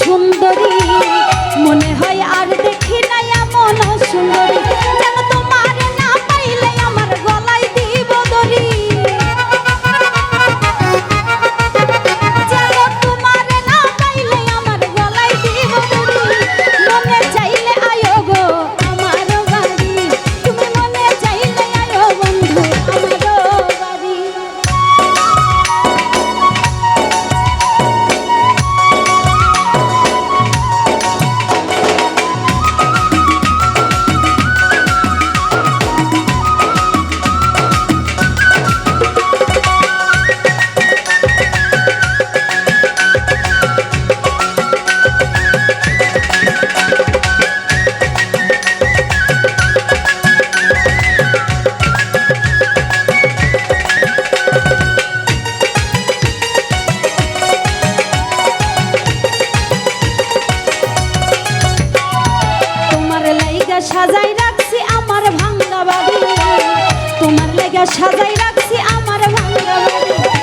সুন্দরী সাজাই রাখছি আমার ভাঙ্গা বাড়ি। তোমার লেগে সাজাই রাখছি আমার ভাঙ্গা বাড়ি।